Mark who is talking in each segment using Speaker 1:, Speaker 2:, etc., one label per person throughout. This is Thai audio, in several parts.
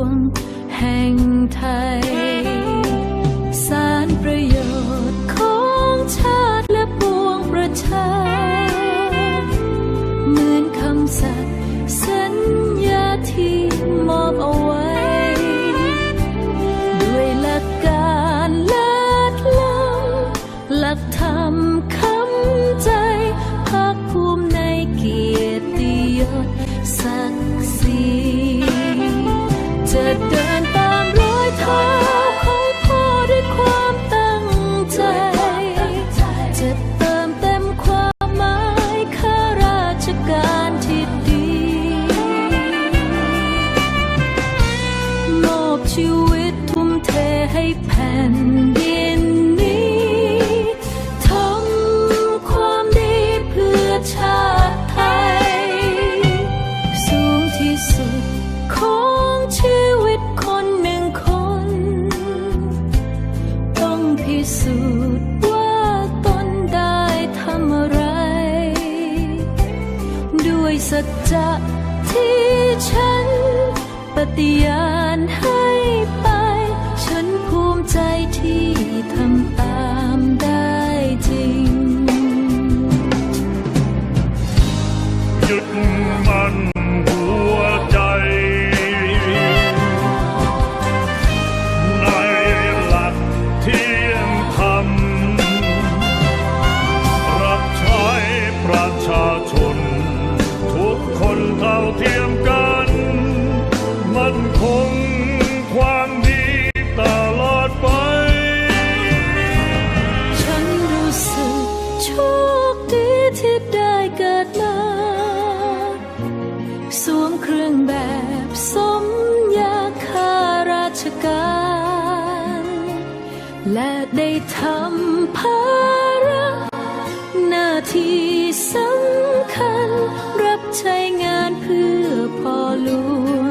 Speaker 1: ง สูจน์ว่าตนได้ทำอะไร ด้วยสัจจะที่ฉันปฏิญาณให้
Speaker 2: เท่าเทียมกัน มันคงความดีตลอดไป
Speaker 1: ฉันรู้สึกโชคดีที่ได้เกิดมาสวมเครื่องแบบสมยาข้าราชการ และได้ทำภาระหน้าที่สำคัญ ใช้งานเพื่อพ่อหลวง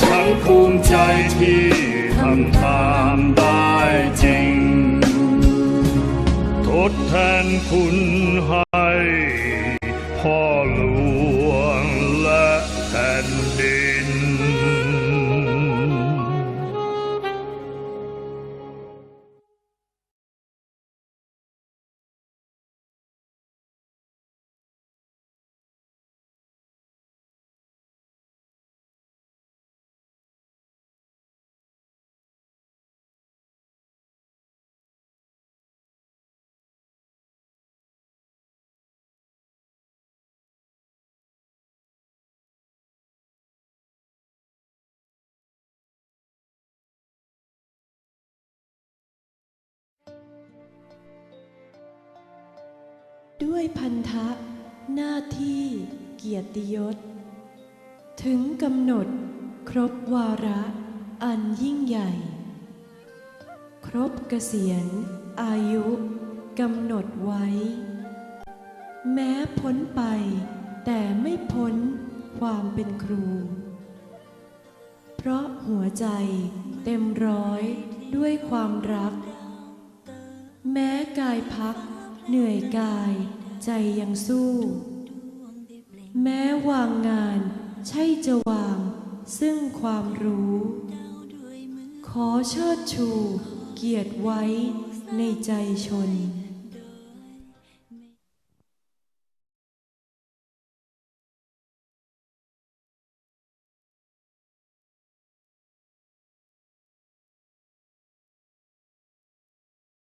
Speaker 1: ฉันภูมิใจที่ทำตามได้จริง
Speaker 2: ทดแทนคุณให้
Speaker 3: ด้วยพันธะ หน้าที่ เกียรติยศ ถึงกำหนด ครบวาระ อันยิ่งใหญ่ ครบเกษียณ อายุกำหนดไว้ แม้พ้นไป แต่ไม่พ้นความเป็นครู เพราะหัวใจเต็มร้อยด้วยความรัก แม้กายพัก เหนื่อยกายใจยังสู้ แม้วางงานใช่จะวาง ซึ่งความรู้ ขอเชิดชู เกียรติไว้ในใจชน